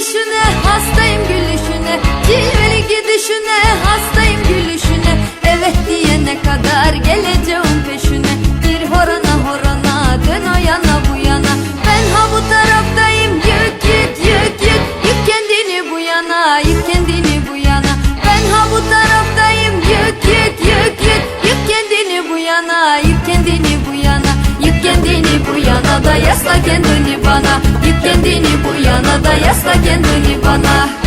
gidişine hastayım gülüşüne. Cilveli gidişine hastayım gülüşüne. Evet diyene kadar geleceğim peşine. Bir horana horana dön o yana bu yana. Ben ha bu taraftayım yük yük yük yük. Yük kendini bu yana yük kendini bu yana. Ben ha bu taraftayım yük yük yük yük. Yük kendini bu yana yük kendini bu yana. Yük kendini bu yana da yasla kendini bana. Yük kendini bu yana da yasla kendini bana